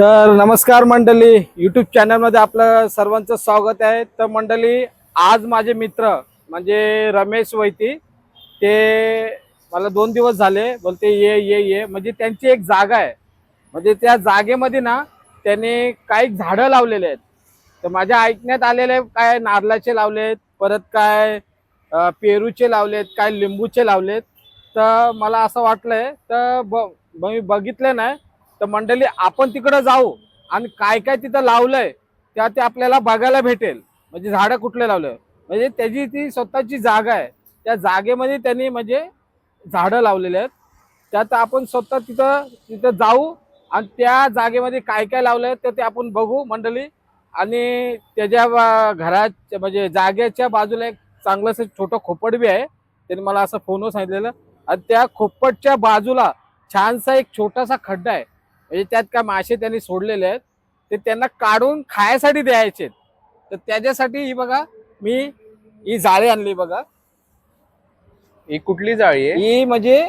तर नमस्कार मंडळी. यूट्यूब चॅनलमध्ये आपलं सर्वांचं स्वागत आहे. तर मंडळी आज माझे मित्र म्हणजे रमेश वैती ते मला दोन दिवस झाले. बोलते ये ये ये. म्हणजे त्यांची एक जागा आहे. म्हणजे त्या जागेमध्ये ना त्यांनी काही झाडं लावलेले आहेत. तर माझ्या ऐकण्यात आलेले काय नारळाचे लावलेत परत काय पेरूचे लावलेत काय लिंबूचे लावलेत. तर मला असं वाटलंय तर ब मी बघितलं नाही. तर मंडळी आपण तिकडं जाऊ आणि काय काय तिथं लावलंय त्या ते आपल्याला बघायला भेटेल. म्हणजे झाडं कुठले लावलं? म्हणजे त्याची ती स्वतःची जागा आहे. त्या जागेमध्ये त्यांनी म्हणजे झाडं लावलेले आहेत. त्यात आपण स्वतः तिथं तिथं जाऊ आणि त्या जागेमध्ये काय काय लावलंय तर ते आपण बघू मंडळी. आणि त्याच्या घराच्या म्हणजे जागेच्या बाजूला एक चांगलंसं छोटं खोपट बी आहे. त्यांनी मला असं फोनवर सांगितलेलं. आणि त्या खोपटच्या बाजूला छानसा एक छोटासा खड्डा आहे. म्हणजे त्यात काय मासे त्यांनी सोडलेले आहेत ते त्यांना काढून खायसाठी द्यायचे तर त्याच्यासाठी ही बघा मी ही जाळी आणली बघा. ही कुठली जाळी आहे? ही म्हणजे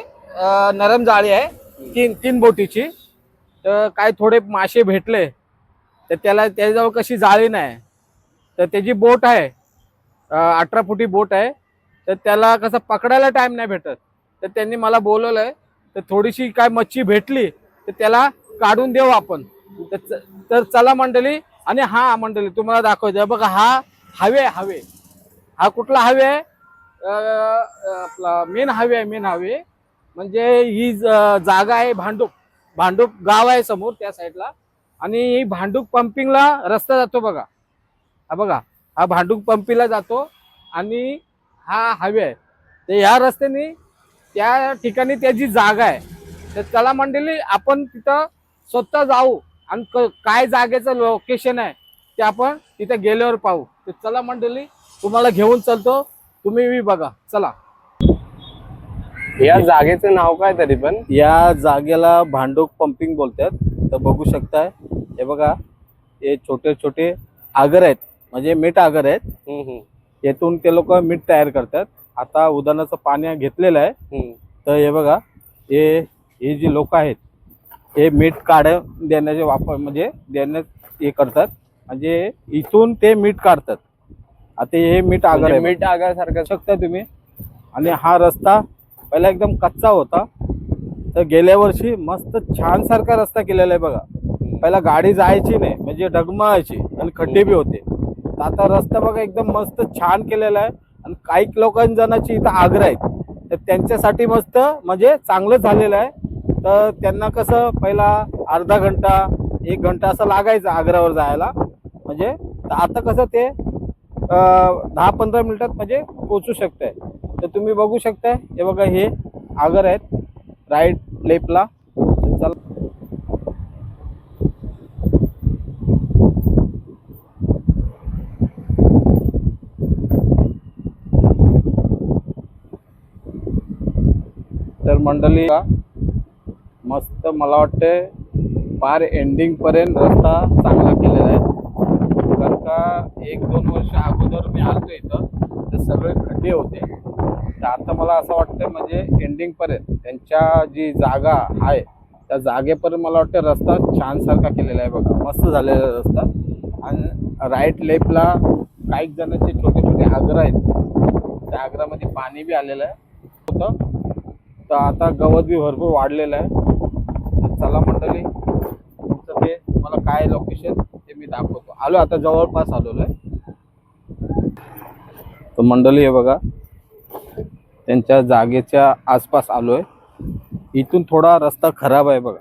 नरम जाळी आहे तीन तीन बोटीची. तर काय थोडे मासे भेटले तर त्याला त्याच्याजवळ कशी जाळी नाही. तर त्याची बोट आहे अठरा फुटी बोट आहे. तर त्याला कसं पकडायला टाइम नाही भेटत. तर त्यांनी मला बोलवलंय तर थोडीशी काय मच्छी भेटली तर त्याला काढून देऊ आपण. तर च- तर चला मंडळी आणि हा मंडळी तुम्हाला दाखवायचं बघा हा हवे हवे हा कुठला हवे आहे? आपला मेन हवे आहे मेन हवे म्हणजे ही ज- जागा आहे भांडूप. भांडूप गाव आहे समोर त्या साईडला. आणि ही भांडूप पंपिंगला रस्ता जातो बघा. हा बघा हा भांडूप पंपिंगला जातो. आणि हा हवे आहे. तर ह्या रस्त्याने त्या ठिकाणी त्याची जागा आहे. तर त्याला मंडळी आपण तिथं स्वतः जाऊ आणि काय जागेचं लोकेशन आहे ते आपण तिथे गेल्यावर पाहू. तर चला मंडळी तुम्हाला घेऊन चलतो. तुम्ही बी बघा. चला. या जागेचं नाव काय तरी पण? या जागेला भांडूप पंपिंग बोलतात. तर बघू शकताय. हे बघा हे छोटे छोटे आगर आहेत. म्हणजे मीठ आगर आहेत. यातून ते लोक मीठ तयार करतात. आता उदाहरणाचं पाणी घेतलेलं आहे. तर हे बघा हे हे जी लोक आहेत हे मीठ काढ देण्याचे वापर म्हणजे देण्यात हे करतात. म्हणजे इथून ते मीठ काढतात. आता हे मीठ आगर म्हणजे आहे. मीठ आगासारखं शकता तुम्ही. आणि हा रस्ता पहिला एकदम कच्चा होता. तर गेल्या वर्षी मस्त छान सारखा रस्ता केलेला आहे बघा. पहिला गाडी जायची नाही म्हणजे डगमगायची आणि खड्डे बी होते. आता रस्ता बघा एकदम मस्त छान केलेला आहे. आणि काही लोकांजणाची इथं आग्रह आहेत. तर त्यांच्यासाठी मस्त म्हणजे चांगलं झालेलं आहे. तर त्यांना कसं पहिला अर्धा घंटा एक घंटा असं लागायचं आग्र्यावर जायला. म्हणजे तर आता कसं ते दहा पंधरा मिनिटात म्हणजे पोचू शकताय. तर तुम्ही बघू शकताय हे बघा हे आगर आहेत. राईट लेफ्टला चला. तर मंडळी मस्त मला वाटते पार एंडिंगपर्यंत रस्ता चांगला केलेला आहे. कारण का एक दोन वर्ष अगोदर मी आलतो इथं तर सगळे खड्डे होते. तर आता मला असं वाटतं म्हणजे एंडिंगपर्यंत त्यांच्या जी जागा आहे त्या जागेपर्यंत मला वाटतं रस्ता छानसारखा केलेला आहे बघा. मस्त झालेला आहे रस्ता. आणि राईट लेफ्टला काही जणांचे छोटे छोटे आग्रह आहेत. त्या आग्रामध्ये पाणी बी आलेलं आहे. होतं. तर आता गवत बी भरपूर वाढलेलं आहे. चला मंडळी तुमचं ते मला काय लोकेशन ते मी दाखवतो. आलो आता जवळपास आलेलो आहे तर मंडळी हे बघा त्यांच्या जागेच्या आसपास आलो आहे इथून थोडा रस्ता खराब आहे बघा.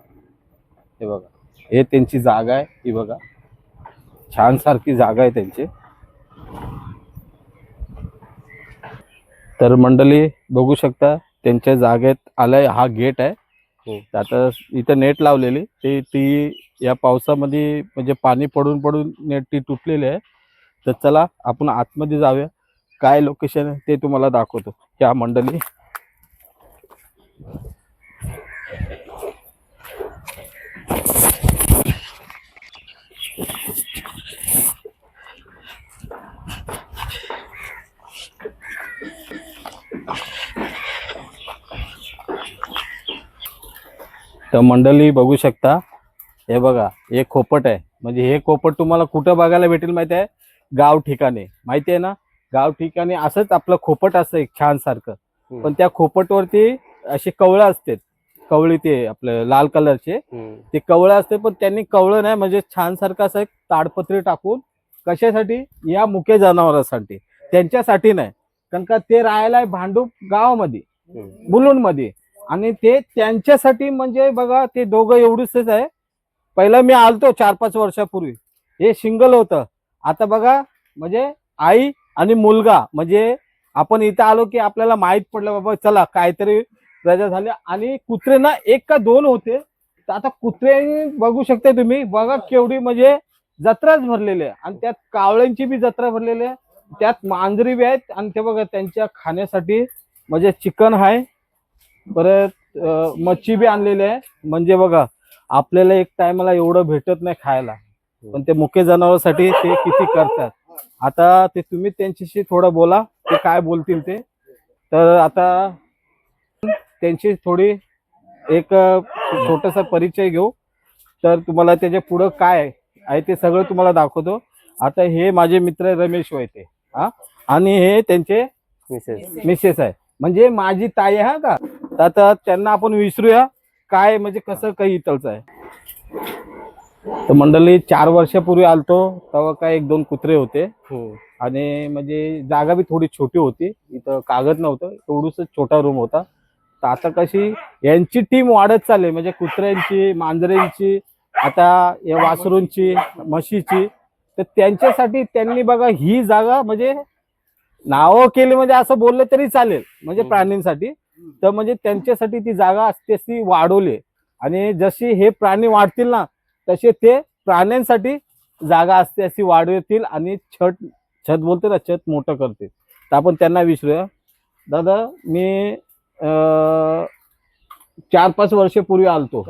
हे बघा हे त्यांची जागा आहे ही बघा. छान सारखी जागा आहे त्यांची. तर मंडळी बघू शकता त्यांच्या जागेत आलाय हा गेट आहे. हो. आता इथं नेट लावलेली ते ती या पावसामध्ये म्हणजे पाणी पडून पडून नेट ती तुटलेली आहे. तर चला आपण आतमध्ये जाऊया. काय लोकेशन आहे ते तुम्हाला दाखवतो. या मंडळी. तर मंडळी बघू शकता. हे बघा हे खोपट आहे. म्हणजे हे खोपट तुम्हाला कुठं बघायला भेटेल माहिती आहे? गाव ठिकाणी. माहिती आहे ना? गाव ठिकाणी असंच आपलं खोपट असतं एक छान सारखं. पण त्या खोपटवरती असे कवळं असते. कवळी ते आपलं लाल कलरचे. ते कवळं असते पण त्यांनी कवळं नाही म्हणजे छान सारखं असं एक ताडपत्री टाकून कशासाठी? या मुके जनावरांसाठी. त्यांच्यासाठी नाही. कारण का ते राहायला आहे भांडूप गावामध्ये हम्म. मुलुंडमध्ये आणि ते त्यांच्यासाठी म्हणजे बघा ते दोघं एवढंच आहे. पहिला मी आलतो चार पाच वर्षापूर्वी. हे सिंगल होतं. आता बघा म्हणजे आई आणि मुलगा म्हणजे आपण इथं आलो की आपल्याला माहीत पडलं बाबा चला काहीतरी रजा झाली. आणि कुत्रे ना एक का दोन होते. तर आता कुत्रे बघू शकता तुम्ही. बघा केवढी म्हणजे जत्राच भरलेली आहे. आणि त्यात कावळ्यांची बी जत्रा भरलेली आहे. त्यात मांजरी बी आहेत. आणि ते बघा त्यांच्या खाण्यासाठी म्हणजे चिकन आहे परत मच्छी बी आणलेली आहे. म्हणजे बघा आपल्याला एक टायमाला एवढं भेटत नाही खायला. पण ते मुख्य जनावरांसाठी ते किती करतात. आता ते तुम्ही त्यांच्याशी थोडं बोला ते काय बोलतील ते. तर आता त्यांची थोडी एक छोटासा परिचय घेऊ. तर तुम्हाला त्याच्या पुढं काय आहे ते सगळं तुम्हाला दाखवतो. आता हे माझे मित्र रमेश वैते हा. आणि हे त्यांचे मिसेस. मिसेस आहे. म्हणजे माझी ताई आहे हा का? तर आता त्यांना आपण विसरूया काय म्हणजे कसं काही इथलचं आहे तर मंडळी चार वर्षापूर्वी आलतो तेव्हा काय एक दोन कुत्रे होते हम्म. आणि म्हणजे जागा बी थोडी छोटी होती इथं कागद नव्हतं एवढूच छोटा रूम होता तर आता कशी यांची टीम वाढत चालली म्हणजे कुत्र्यांची मांजरेंची आता या वासरूंची म्हशीची तर त्यांच्यासाठी त्यांनी बघा ही जागा म्हणजे नावं केली म्हणजे असं बोललं तरी चालेल म्हणजे हम्म. प्राणींसाठी तर म्हणजे त्यांच्यासाठी ती जागा असते ती वाढवली. आणि जशी हे प्राणी वाढतील ना तसे ते प्राण्यांसाठी जागा असते अशी वाढवतील आणि छत छत बोलते ना छत मोठं करते तर आपण त्यांना विचारूया. दादा मी चार पाच वर्षापूर्वी आलतो.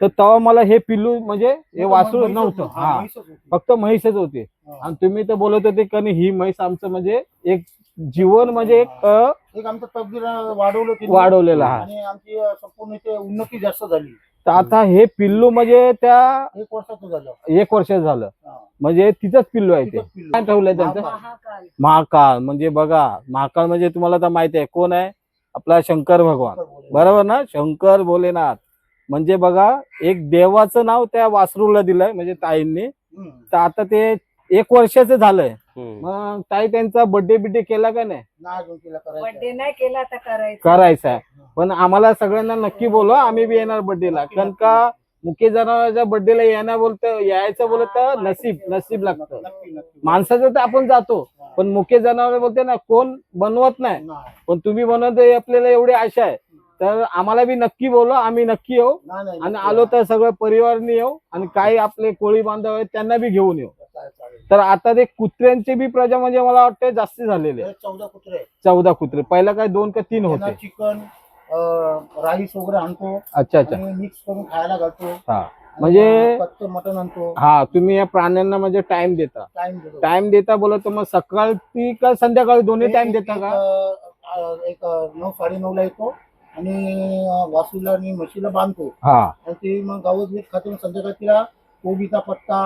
तर तेव्हा मला हे पिल्लू म्हणजे हे वासरू नव्हतं. होती. हा. फक्त म्हैसच होते. आणि तुम्ही तर बोलत होते का नाही, ही म्हैस आमचं म्हणजे एक जीवन म्हणजे एक आमचं तकदीर वाढवलं त्यांनी. वाढवलेलं आहे. आणि आमची अं, संपूर्ण इथे उन्नती जास्त झाली. तर आता हे पिल्लू म्हणजे त्या एक वर्षाचं झालं. एक वर्ष झालं. हा. म्हणजे तिथंच पिल्लू आहे ते. तिथंच पिल्लू. काय ठेवलंय त्यांचं? महाकाल. महाकाळ म्हणजे बघा महाकाळ म्हणजे तुम्हाला तर माहिती आहे कोण आहे? आपला शंकर भगवान. बरोबर ना? शंकर भोलेनाथ म्हणजे बघा एक देवाचं नाव त्या वासरूला दिलंय म्हणजे ताईंनी. हम्म. तर आता ते एक वर्षाचं झालंय. मग ताई त्यांचा बर्थडे बिड्डे केला का नाही. बर्थडे केला तर करायचं. करायचा आहे. पण आम्हाला सगळ्यांना नक्की बोलवा आम्ही बी येणार बर्थडेला कारण का मुख्य जनावरांच्या बर्थडेला येणार बोलतं यायचं बोलत तर नसीब नसीब लागतं. माणसाचं तर आपण जातो पण मुख्य जनावर बोलते ना कोण बनवत नाही. पण तुम्ही बनवत आपल्याला एवढी आशा आहे. तर आम्हाला बी नक्की बोलवा आम्ही नक्की येऊ. आणि. आलो तर सगळं परिवारने येऊ. आणि काही आपले कोळी बांधव आहेत त्यांना बी घेऊन येऊ. तर आता ते कुत्र्यांचे बी प्रजा म्हणजे मला वाटतं जास्त झालेले चौदा कुत्रे. चौदा कुत्रे. पहिला काय दोन का तीन होते? चिकन राईस वगैरे आणतो अच्छा अच्छा. मिक्स करून खायला घालतो. हा. म्हणजे- मटण आणतो. हा तुम्ही या प्राण्यांना म्हणजे टाइम देता. टाइम देतो. बोलत मग सकाळी का संध्याकाळी दोन्ही टाइम देता का? एक नऊ साडे नऊ ला येतो आणि वासूला आणि म्हशीला बांधतो. हा. ती मग गावच मीठ खाते संध्याकाळी तिला कोबीचा पत्ता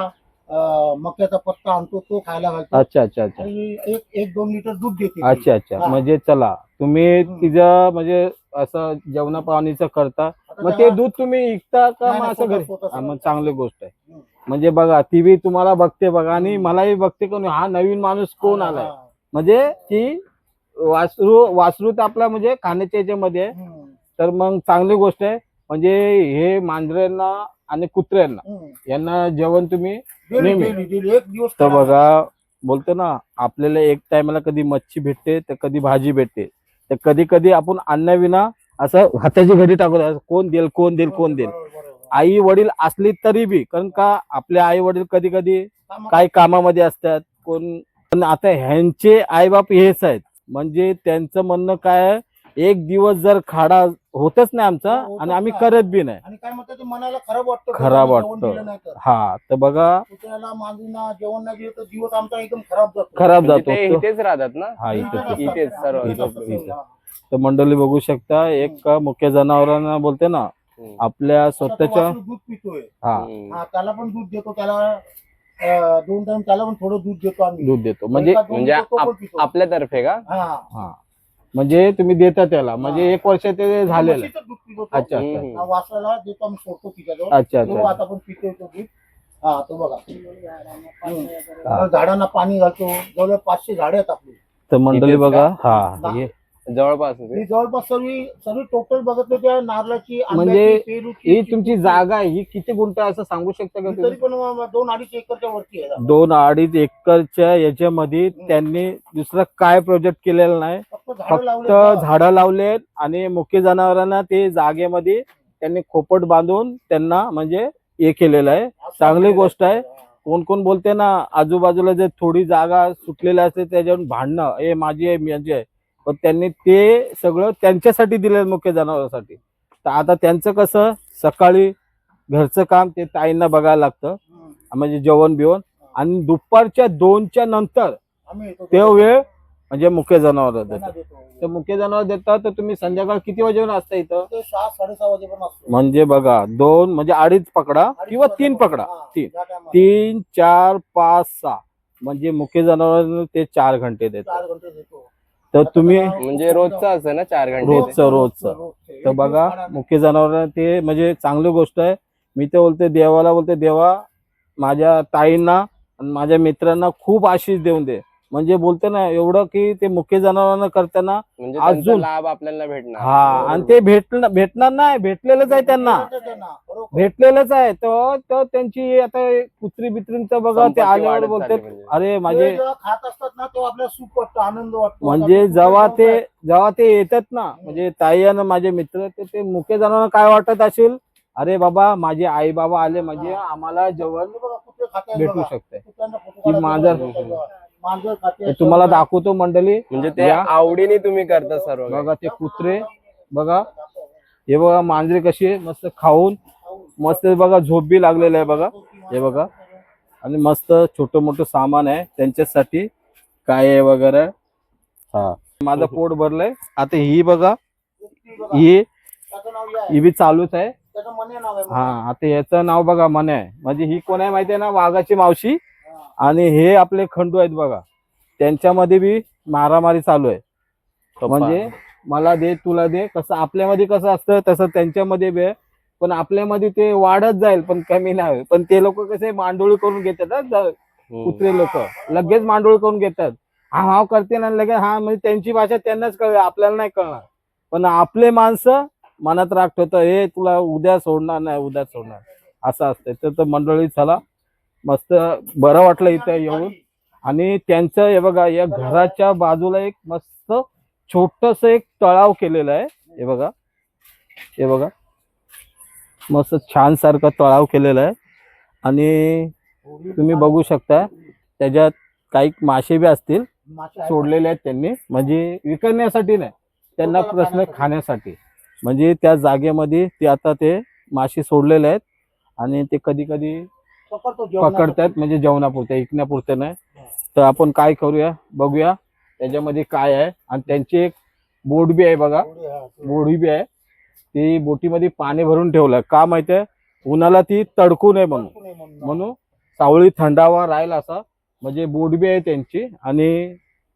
मक्याचा पत्ता आणतो तो खायला घालतो अच्छा अच्छा अच्छा आणि एक एक दोन लिटर दूध देते ती. अच्छा अच्छा हा. म्हणजे चला तुम्ही हम्म. तिचं म्हणजे असं जेवणा पाणीचं करता आता मग ते त्या- दूध तुम्ही विकता का नाही, मग नाही, असं स्वतः- घरी स्वतः- हा, मग स्वतः. चांगली गोष्ट आहे हम्म. म्हणजे बघा ती बी तुम्हाला बघते बघा आणि. मलाही बघते कोण हा नवीन माणूस कोण हा, आलाय हा. म्हणजे ती वासरू वासरू तर आपला म्हणजे खाण्याच्या याच्यामध्ये आहे हम्म, तर मग चांगली गोष्ट आहे म्हणजे हे मांजऱ्यांना आणि कुत्र्यांना. यांना जेवण तुम्ही नेहमी. एक दिवस तर. बघा बोलतो ना आपल्याला एक टायमाला कधी मच्छी भेटते तर कधी भाजी भेटते तर कधी कधी आपण अन्नविना असं हाताची घडी टाकत कोण देईल कोण देईल कोण देईल. आई वडील असली तरी बी कारण का आपले आई वडील कधी कधी काही कामामध्ये असतात कोण पण आता ह्यांचे आईबाप हेच आहेत म्हणजे त्यांचं म्हणणं काय आहे, एक दिवस जर खाडा होतच नाही आमचा हो, होतच आणि आम्ही नाही. करत बी नाही आणि काय म्हणतात ते मनाला खराब वाटतं खराब जेवण वाटतं. दिलं नाही तर. हा तर बघा कुत्र्याला जेवण नाही दिलं तर दिवस आमचा एकदम खराब जातो खराब म्हणजे जातो ते तो- इथेच राहतात ना हा इथे. इथेच सर्व इथेच. तर मंडळी बघू शकता एक मुख्य जनावरांना बोलते ना हम्म. आपल्या स्वतःच्या दूध पितोय हा हम्म. हा त्याला पण दूध देतो त्याला अं, दोन टाइम त्याला पण थोडं दूध देतो आम्ही दूध देतो म्हणजे एका दोन म्हणजे देतो, तो पण आप- पितो. आपल्यातर्फे का हा हा म्हणजे तुम्ही देता त्याला म्हणजे एक वर्ष ते झालेलं आहे. म्हशीचं दूध पितो तो. अच्छा अच्छा हम्म. हा, वासराला देतो आम्ही सोडतो तिच्याजवळ अच्छा तो अच्छा आता पण पितोय तो दूध हा तो बघा. हम्म. झाडांना पाणी घालतो जवळ पाचशे झाडे आहेत आपली तर मंडळी बघा? हा हे जवळपास जवळपास सर्व सर्व टोटल बघितलं त्या नारळाची म्हणजे आंब्याची, पेरूची ही तुमची जागा आहे ही किती गुंठ आहे असं सांगू शकता का तुम्ही? तरी पण दोन अडीच एकरच्या वरती आहे जागा. दोन अडीच एकरच्या याच्यामध्ये त्यांनी दुसरं काय प्रोजेक्ट केलेलं नाही. फक्त झाडं फक्त लावले झाडं लावलेत आणि मुख्य जनावरांना ते जागेमध्ये त्यांनी खोपट बांधून त्यांना म्हणजे हे केलेलं आहे. चांगली गोष्ट आहे. कोण कोण बोलते ना आजूबाजूला जे थोडी जागा सुटलेली असते त्याच्यावर भांडणं हे माझी आहे माझी आहे. पण त्यांनी ते सगळं त्यांच्यासाठी दिलं मुख्य जनावरांसाठी. तर आता त्यांचं कसं सकाळी घरचं काम ते ताईंना बघायला लागतं. म्हणजे जेवण बिवण. आणि दुपारच्या दोनच्या नंतर ते वेळ म्हणजे मुख्य जनावर देतात देतो. तर मुख्य जनावर देतात तर तुम्ही संध्याकाळ किती वाजेपर्यंत असता इथं? म्हणजे बघा दोन म्हणजे अडीच पकडा किंवा. तीन पकडा. तीन. तीन चार पाच सहा. म्हणजे मुख्य जनावर ते चार घंटे देतात. तर तुम्ही म्हणजे रोजचं असतं ना चार घंटे रोजचं, रोजचं. तर बघा. मुख्य जनावर ते म्हणजे चांगली गोष्ट आहे मी तर बोलते देवाला बोलते देवा माझ्या ताईंना आणि माझ्या मित्रांना खूप आशीष देऊन दे म्हणजे बोलते ना एवढं की ते मुख्य जनावरांना करताना म्हणजे त्यांचा अजून- लाभ आपल्याला भेटणार. हा आणि ते भेटणार भेटणार नाही भेटलेलंच आहे त्यांना. बरोबर. भेटलेलंच आहे. तर तर त्यांची आता कुत्री बित्रींचं बघा ते आल्यावर वाढत बोलतात चालली म्हणजे. अरे ते माझे जेव्हा खात असतात ना तेव्हा आपल्याला सुख वाटतं आनंद वाटतो. म्हणजे आता जेव्हा ते जेव्हा ते येतात ना म्हणजे ताई आणि माझे मित्र ते ते मुख्य जनावर काय वाटत असेल? अरे बाबा माझे आई बाबा आले म्हणजे आम्हाला जेवण भेटू. शकते की काढायचे ते तुम्हाला दाखवतो मंडळी. म्हणजे ते. आवडीने तुम्ही करता सर्व. बघा ते कुत्रे बघा. हे बघा मांजरे कशी आहे मस्त खाऊन मस्त बघा झोप बी लागलेलं आहे बघा. हे बघा. आणि मस्त छोटं मोठं सामान आहे. त्यांच्यासाठी काय आहे वगैरे. हा. माझं पोट भरलंय. आता ही बघा. ही त्याचं नाव हे आहे. ही बी चालूच आहे. त्याचं मने नाव आहे हा आता याचं नाव बघा मन. आहे म्हणजे ही कोण आहे माहितीये ना? वाघाची मावशी. हा. आणि हे आपले खंडू आहेत बघा. त्यांच्यामध्ये बी मारामारी चालू आहे. म्हणजे मला दे तुला दे कसं आपल्यामध्ये कसं असतं तसं त्यांच्यामध्ये बी पण आपल्यामध्ये ते वाढत जाईल पण कमी नाही. पण ते लोक कसे मांडोळी करून घेतात हा. कुत्रे लोक. लगेच मांडोळी करून घेतात. हा हाव करते ना लगेच हा म्हणजे त्यांची भाषा त्यांनाच कळेल आपल्याला नाही कळणार. पण आपले माणसं मनात राग ठेवतं हे तुला उद्या सोडणार नाही उद्या सोडणार. असं असतं तर तर मंडळी चला मस्त बरं वाटलं इथं येऊन. आणि त्यांचं हे बघा या घराच्या बाजूला एक मस्त छोटस एक तळाव केलेलं आहे. हे बघा. हे बघा. मस्त छान सारखं तळाव केलेलं आहे. आणि तुम्ही बघू शकता त्याच्यात काही मासे बी असतील. सोडलेले आहेत त्यांनी. म्हणजे विकण्यासाठी नाही त्यांना प्रश्न खाण्यासाठी. म्हणजे त्या जागेमध्ये ते आता ते मासे सोडलेले आहेत. आणि ते कधी कधी. पकडतात म्हणजे जेवणापुरते ऐकण्यापुरते नाही. तर आपण काय करूया बघूया त्याच्यामध्ये काय आहे. आणि त्यांची एक बोट बी आहे बघा. बोडी बी आहे ती बोटीमध्ये पाणी भरून ठेवलंय का माहितीये उन्हाला ती तडकू नये म्हणून. म्हणून. सावळी थंडावा राहील असा. म्हणजे बोट बी आहे त्यांची. आणि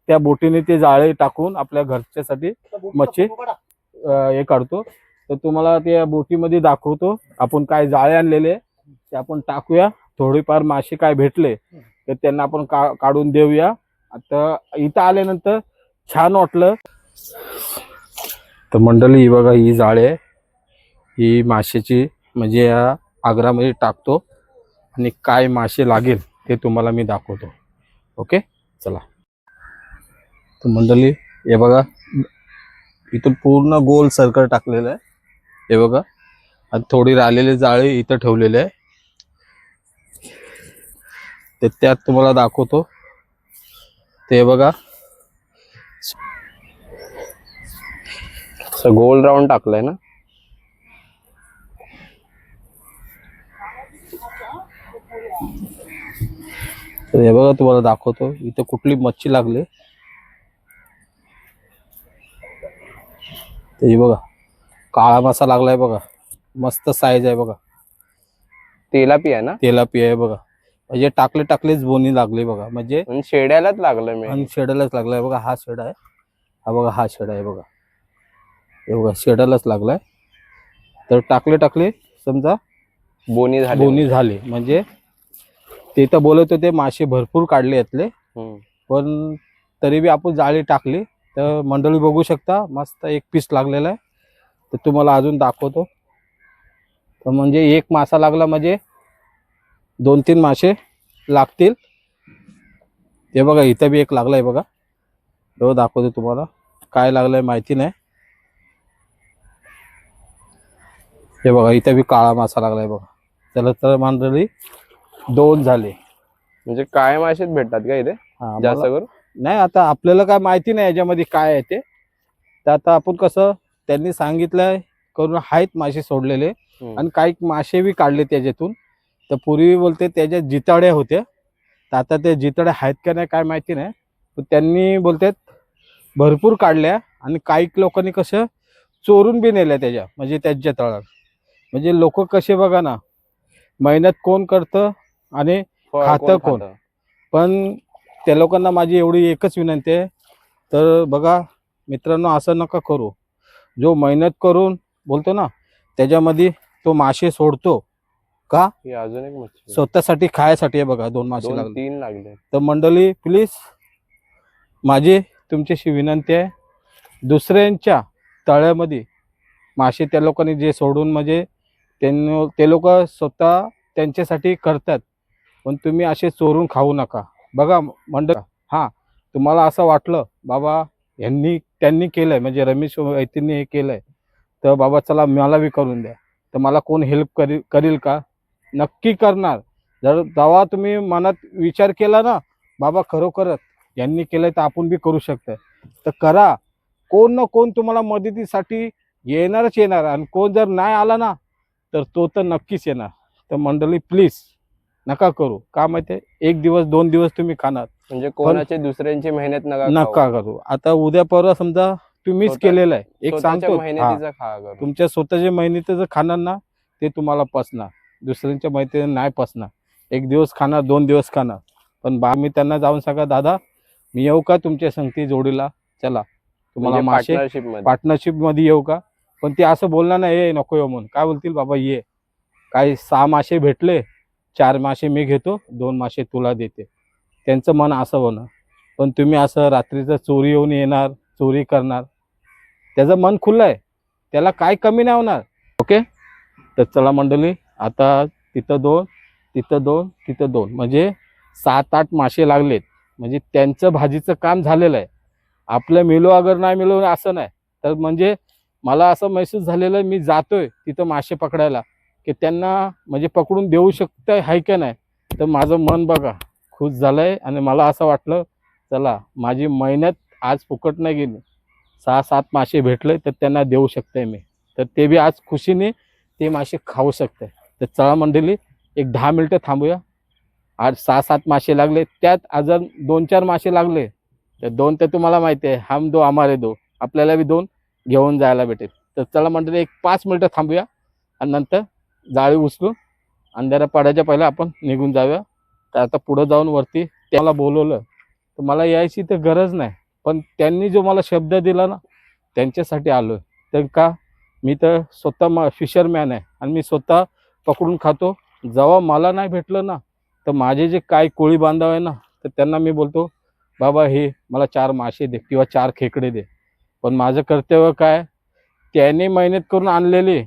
त्या बोटीने ते जाळे टाकून आपल्या घरच्यासाठी मच्छी? हे काढतो. तर तुम्हाला त्या बोटीमध्ये दाखवतो. आपण काय जाळे आणलेले ते आपण टाकूया. थोडेफार मासे काय भेटले तर त्यांना आपण का काढून देऊया. आता इथं आल्यानंतर छान वाटलं. तर मंडळी ही बघा ही जाळे. ही माशाची म्हणजे या आग्रामध्ये टाकतो. आणि काय मासे लागेल ते तुम्हाला मी दाखवतो. ओके? चला. तर मंडळी हे बघा इथून पूर्ण गोल सर्कल टाकलेलं आहे. हे बघा. आणि थोडी राहिलेले जाळे इथं ठेवलेले आहे. ते त्यात तुम्हाला दाखवतो. ते बघा. असं गोल राऊंड टाकलाय ना? हे बघा तुम्हाला दाखवतो. इथं कुठली मच्छी लागली. हे बघा काळा मासा लागलाय बघा. मस्त साईज आहे बघा. तेलापी आहे ना? तेलापी आहे बघा. म्हणजे टाकले टाकलेच बोनी लागली बघा. म्हणजे आणि शेड्यालाच लागलं मी. आणि शेडालाच लागलाय बघा हा शेड आहे. हा बघा हा शेड आहे बघा. हे बघा शेडालाच लागलाय. तर टाकले टाकले समजा बोनी झाली. बोनी झाले. म्हणजे ते तर बोलत होते मासे भरपूर काढले यातले. हम्म. पण तरी बी आपण जाळी टाकली. तर मंडळी बघू शकता मस्त एक पीस लागलेला आहे. तर तुम्हाला अजून दाखवतो. तर म्हणजे एक मासा लागला म्हणजे दोन तीन मासे लागतील. ते बघा इथं बी एक लागलाय बघा. तो दाखवतो तुम्हाला. काय लागलंय माहिती नाही. हे बघा इथं बी काळा मासा लागलाय बघा. चला तर मंडळी दोन झाले. म्हणजे कायम असेच भेटतात का इथे? हा, जास्त मला- करून? नाही आता आपल्याला काय माहिती नाही याच्यामध्ये काय आहे ते. तर आता आपण कसं त्यांनी सांगितलंय करून आहेत मासे सोडलेले. हम्म. आणि काही मासे बी काढले त्याच्यातून तर पूर्वी बोलते त्याच्या जिताड्या होत्या तर आता त्या जिताड्या आहेत का नाही काय माहिती नाही. पण त्यांनी बोलतात भरपूर काढल्या आणि काही लोकांनी कसं चोरून बी नेल्या त्याच्या म्हणजे त्यांच्या तळात म्हणजे लोक कसे बघा ना मेहनत कोण करतं आणि खातं कोण? पण त्या लोकांना माझी एवढी एकच विनंती आहे तर बघा मित्रांनो असं नका करू. जो मेहनत करून बोलतो ना त्याच्यामध्ये तो मासे सोडतो. ही अजून एक मच्छी स्वतःसाठी खायसाठी आहे बघा दोन मासे दोन लागले. तीन लागले. तर मंडळी प्लीज माझी तुमच्याशी विनंती आहे. दुसऱ्यांच्या तळ्यामध्ये मासे त्या लोकांनी जे सोडून म्हणजे त्यांनी ते लोक स्वतः त्यांच्यासाठी करतात. पण तुम्ही असे चोरून खाऊ नका. बघा मंडळ हां तुम्हाला असं वाटलं बाबा यांनी त्यांनी केलंय म्हणजे रमेश वैतींनी हे केलंय. तर बाबा चला मला बी करून द्या. तर मला कोण हेल्प करी करील का? नक्की करणार. जर जेव्हा तुम्ही मनात विचार केला ना बाबा खरोखरच यांनी केलंय तर आपण बी करू शकतोय. तर करा. कोण ना कोण तुम्हाला मदतीसाठी येणारच येणार आणि कोण जर नाही आला ना तर तो तर नक्कीच येणार. तर मंडळी प्लीज नका करू. का माहिती एक दिवस दोन दिवस तुम्ही खाणार. म्हणजे कोणाचे दुसऱ्यांची मेहनत नका. नका करू. आता उद्या परवा समजा तुम्हीच केलेलं आहे. एक सांगतो. तुमच्या स्वतःच्या मेहनतीचं खाणार ना ते तुम्हाला पचणार. दुसऱ्यांच्या मेहनतीनं नाही पचणार एक दिवस खाणार दोन दिवस खाणार. पण बा मी त्यांना जाऊन सांगा दादा मी येऊ का तुमच्या संगती जोडीला? चला. तुम्हाला मासे पार्टनरशिपमध्ये. पार्टनरशिपमध्ये येऊ का? पण ते असं बोलणार नाही "ए, नको येऊ म्हणून. काय बोलतील? बाबा ये. काही सहा मासे भेटले? चार मासे मी घेतो दोन मासे तुला देते. त्यांचं मन असं होणार. पण तुम्ही असं रात्रीचं चोरी येऊन येणार चोरी करणार. त्याचं मन खुलं आहे. त्याला काय कमी नाही होणार. ओके? तर चला मंडळी आता तिथं दोन तिथं दोन तिथं दोन. म्हणजे सात आठ मासे लागलेत. म्हणजे त्यांचं भाजीचं काम झालेलं आहे. आपलं मिलो अगर नाही मिलो असं नाही. तर म्हणजे मला असं महसूस झालेलं आहे मी जातोय तिथं मासे पकडायला की त्यांना म्हणजे पकडून देऊ शकतं आहे का नाही? तर माझं मन बघा खुश झालं आहे आणि मला असं वाटलं चला माझी मेहनत आज फुकट नाही गेली. सहा सात मासे भेटले तर त्यांना देऊ शकते मी. तर ते बी आज खुशीने ते मासे खाऊ शकते तर चळा मंडळी एक दहा मिनटं थांबूया. आज सहा सात मासे लागले त्यात अजून दोन चार मासे लागले. तर दोन तर तुम्हाला माहिती आहे हम दो हमारे दो. आपल्याला बी दोन घेऊन जायला भेटेल. तर चला मंडळी एक पाच मिनटं थांबूया आणि नंतर जाळी उचलू. अंधारा पडायच्या पहिला आपण निघून जाऊया. तर आता पुढं जाऊन वरती त्याला बोलवलं. तर मला यायची तर गरज नाही पण त्यांनी जो मला शब्द दिला ना त्यांच्यासाठी आलो तर का? मी तर स्वतः म फिशरमॅन आहे आणि मी स्वतः पकडून खातो. जेव्हा मला नाही भेटलं ना तर माझे जे काय कोळी बांधव आहे ना तर त्यांना मी बोलतो बाबा हे मला चार मासे दे किंवा चार खेकडे दे. पण माझं कर्तव्य काय त्याने मेहनत करून आणलेले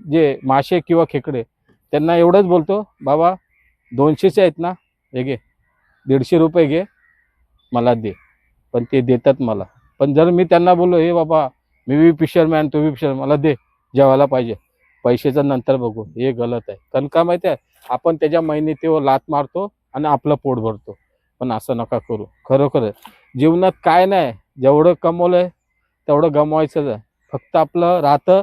जे मासे किंवा खेकडे त्यांना एवढंच बोलतो बाबा दोनशेचे आहेत ना हे घे दीडशे रुपये घे मला दे. पण ते देतात मला. पण जर मी त्यांना बोललो हे बाबा मी बी फिशरमॅन तू बी फिशरमॅन मला दे जेवायला पाहिजे. पैशाचं नंतर बघू. हे गलत आहे. कारण का माहिती आहे? आपण त्याच्या मेहनतीवर लात मारतो आणि आपलं पोट भरतो. पण असं नका करू. खरोखर जीवनात काय नाही. जेवढं कमवलंय तेवढं गमवायचंच आहे. फक्त आपलं राहतं.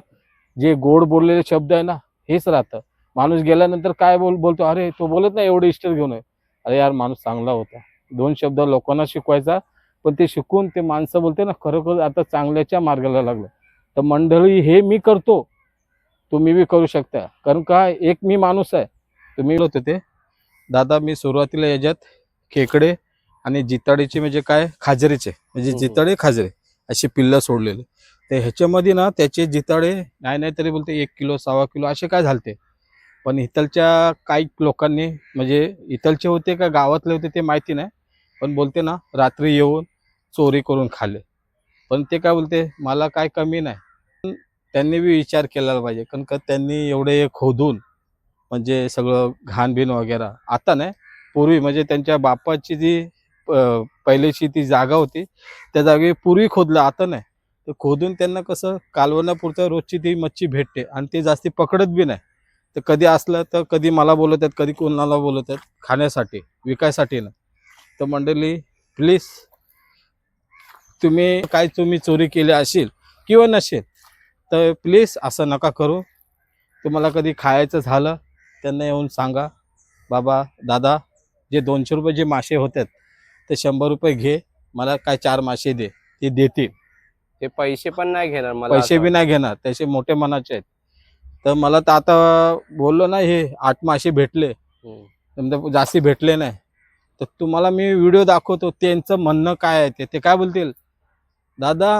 जे गोड बोललेले शब्द आहे ना हेच राहतं. माणूस गेल्यानंतर काय बोल बोलतो? अरे तो बोलत नाही एवढं इष्ट घेऊन. अरे यार माणूस चांगला होता. दोन शब्द लोकांना शिकवायचा पण ते शिकून ते माणसं बोलते ना खरोखर आता चांगल्याच्या मार्गाला लागलं. तर मंडळी हे मी करतो. तुम्ही बी करू शकता. कारण का एक मी माणूस आहे. तुम्ही होते ते दादा मी सुरुवातीला याच्यात खेकडे आणि जिताडीचे म्हणजे काय खाजरीचे. म्हणजे हम्म. जिताडे खाजरे असे पिल्लं सोडलेले. तर ह्याच्यामध्ये ना त्याचे जिताडे नाही नाही तरी बोलते एक किलो सव्वा किलो असे काय झालते. पण इथलच्या काही लोकांनी म्हणजे इथलचे होते का गावातले होते ते माहिती नाही. पण बोलते ना रात्री येऊन चोरी करून खाल्ले. पण ते काय बोलते मला काय कमी नाही. त्यांनी बी विचार केला पाहिजे. कारण का त्यांनी एवढे खोदून म्हणजे सगळं घाणबिन वगैरे. आता नाही पूर्वी म्हणजे त्यांच्या बापाची जी अं, पहिलीची ती जागा होती त्या जागी पूर्वी खोदलं. आता नाही. तर खोदून त्यांना कसं कालवण्यापुरतं रोजची ती मच्छी भेटते. आणि ते जास्ती पकडत बी नाही. तर कधी असलं तर कधी मला बोलवतात कधी कोणाला बोलवतात खाण्यासाठी विकायसाठी ना तर मंडळी प्लीज तुम्ही काय तुम्ही चोरी केली असेल किंवा नसेल तर प्लीज असं नका करू. तुम्हाला कधी खायचं झालं त्यांना येऊन सांगा. बाबा दादा जे दोनशे रुपये जे मासे होतात ते शंभर रुपये घे मला काय चार मासे दे ते देतील. ते पैसे पण नाही घेणार मला पैसे बी नाही घेणार त्याचे मोठे मनाचे आहेत. तर मला तर आता बोललो ना हे आठ मासे भेटले. जास्ती भेटले नाही. तर तुम्हाला मी व्हिडिओ दाखवतो त्यांचं म्हणणं काय आहे ते. ते काय बोलतील? दादा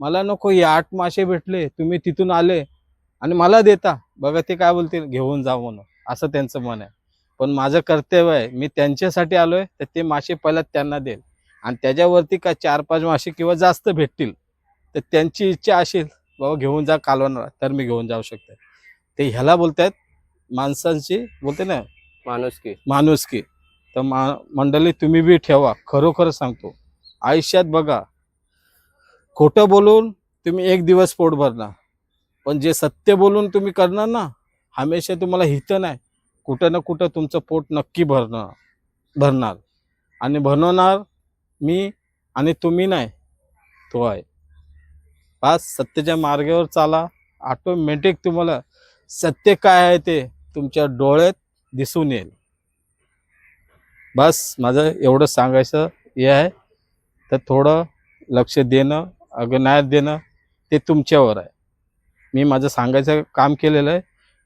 मला नको हे आठ मासे भेटले तुम्ही तिथून आले आणि मला देता. बघा ते काय बोलतील घेऊन जा म्हणून. असं त्यांचं मन आहे. पण माझं कर्तव्य आहे मी त्यांच्यासाठी आलोय तर ते मासे पहिला त्यांना देईल. आणि त्याच्यावरती का चार पाच मासे किंवा जास्त भेटतील तर त्यांची इच्छा असेल बाबा घेऊन जा कालवणारा तर मी घेऊन जाऊ शकते ते ह्याला बोलतायत माणसांची बोलते ना? माणुसकी. माणुसकी. तर मा मंडळी तुम्ही बी ठेवा. खरोखर सांगतो. आयुष्यात बघा खोटं बोलून तुम्ही एक दिवस पोट भरणार. पण जे सत्य बोलून तुम्ही करणार ना हमेशा तुम्हाला हित नाही. कुठं ना कुठं तुमचं पोट नक्की भरणार भरणार. आणि बनवणार मी आणि तुम्ही नाही तो आहे. पाच सत्याच्या मार्गावर चाला. ऑटोमॅटिक तुम्हाला सत्य काय आहे ते तुमच्या डोळ्यात दिसून येईल. बस माझं एवढं सांगायचं हे आहे. तर थोडं लक्ष देणं अगं नाही देणं ते तुमच्यावर आहे. मी माझं सांगायचं काम केलेलं आहे.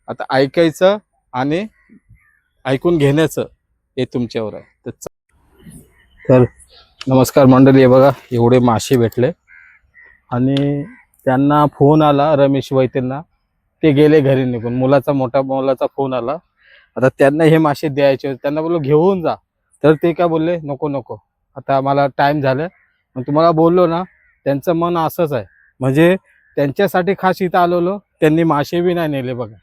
आता ऐकायचं आणि ऐकून घेण्याचं हे तुमच्यावर आहे. तर नमस्कार मंडळी हे बघा एवढे मासे भेटले. आणि त्यांना फोन आला रमेश वैद्यांना ते गेले घरी निघून. मुलाचा मोठा मुलाचा फोन आला. आता त्यांना हे मासे द्यायचे होते. त्यांना बोललो घेऊन जा. तर ते काय बोलले नको नको. आता आम्हाला टाइम झालं. मग तुम्हाला बोललो ना त्यांचं मन असंच आहे. म्हणजे त्यांच्यासाठी खास इथं आलेलो त्यांनी मासे बी नाही नेले बघा.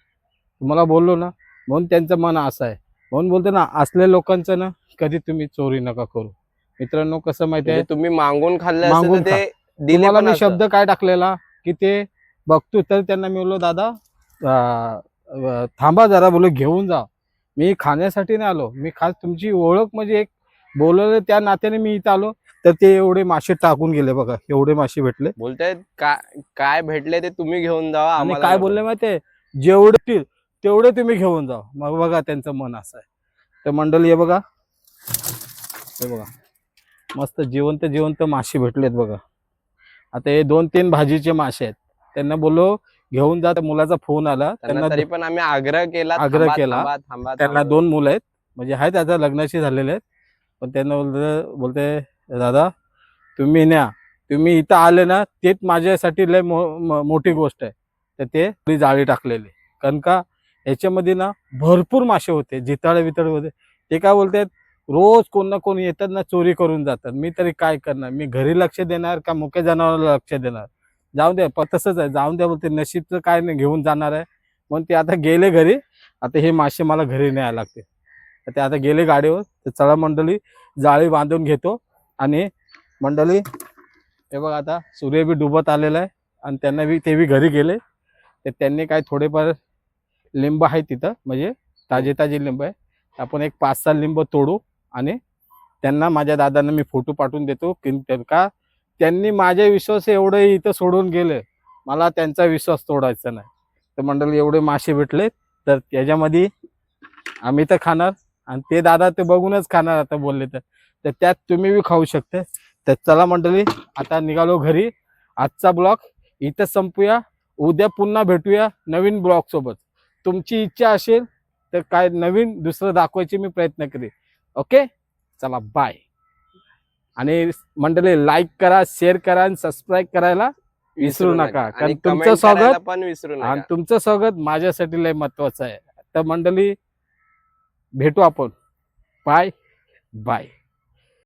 तुम्हाला बोललो ना म्हणून त्यांचं मन असं आहे. म्हणून बोलतो ना असल्या लोकांचं ना कधी तुम्ही चोरी नका करू. मित्रांनो कसं माहिती आहे? म्हणजे तुम्ही मागून खाल्ले मागून तर ते दिले तुम्हाला पण मी. शब्द काय टाकलेला की ते बघतो तर त्यांना मी बोललो दादा अं, अं, थांबा जरा बोललो घेऊन जा. मी खाण्यासाठी नाही आलो. मी खास तुमची ओळख म्हणजे एक बोलवलं त्या नात्याने मी इथं आलो. तर ते एवढे मासे टाकून गेले बघा एवढे मासे भेटले. बोलतायत काय काय भेटले ते तुम्ही घेऊन जावा आणि आम्हाला काय नको. बोलले माहितीये जेवढे तेवढे तुम्ही घेऊन जा मग बघा त्यांचं मन असं आहे. तर मंडळी हे बघा. हे बघा. मस्त जिवंत जिवंत मासे भेटलेत बघा. आता हे दोन तीन भाजीचे मासे आहेत. त्यांना बोललो घेऊन जा त्या मुलाचा फोन आला. त्यांना त्यांना तरी पण आम्ही आग्रह केला आग्रह थांबा, केला. थांबा, थांबा, त्यांना थांबा. दोन मुलं आहेत. म्हणजे आहेत आता लग्नाशी झालेले आहेत. पण त्यांना बोलते बोलते दादा तुम्ही न्या. तुम्ही इथं आले ना तेच माझ्यासाठी लय मो, मोठी गोष्ट आहे. तर ते जाळी टाकलेली. कारण का याच्यामध्ये ना भरपूर मासे होते जिताळे वितळे होते. ते काय बोलतात रोज कोण ना कोण येतात ना चोरी करून जातात. मी तरी काय करणार? मी घरी लक्ष देणार का मुख्य जनावराला लक्ष देणार? जाऊ द्या पण तसंच आहे. जाऊन द्या बोलते नशीबचं काय नाही घेऊन जाणार आहे. म्हणून ते आता गेले घरी. आता हे मासे मला घरी न्यायला लागते. तर ते आता गेले गाडीवर. तर चला मंडळी जाळी बांधून घेतो. आणि मंडळी हे बघ आता सूर्य बी डुबत आलेला आहे आणि त्यांना बी ते बी घरी गेले. तर त्यांनी काय थोडेफार लिंब आहे तिथं म्हणजे ताजे ताजे लिंब आहे. आपण एक पाच सहा लिंब तोडू आणि त्यांना माझ्या दादांना मी फोटो पाठवून देतो की का त्यांनी माझे विश्वास एवढं इथं सोडून गेले. मला त्यांचा विश्वास तोडायचा नाही. तर मंडळी एवढे मासे भेटले. तर त्याच्यामध्ये आम्ही तर खाणार आणि ते दादा ते बघूनच खाणार आता बोलले तर. तर त्यात तुम्ही बी खाऊ शकते. तर चला मंडळी आता निघालो घरी. आजचा ब्लॉग इथं संपूया. उद्या पुन्हा भेटूया नवीन ब्लॉग सोबत. तुमची इच्छा असेल तर काय नवीन दुसरं दाखवायची मी प्रयत्न करेन. ओके? चला बाय आणि मंडळी लाईक करा शेअर करा आणि सबस्क्राईब करायला विसरू नका. कारण आणि तुमचं स्वागत पण विसरू आणि नका. तुमचं स्वागत माझ्यासाठी लय महत्वाचं आहे. तर मंडळी भेटू आपण. Bye bye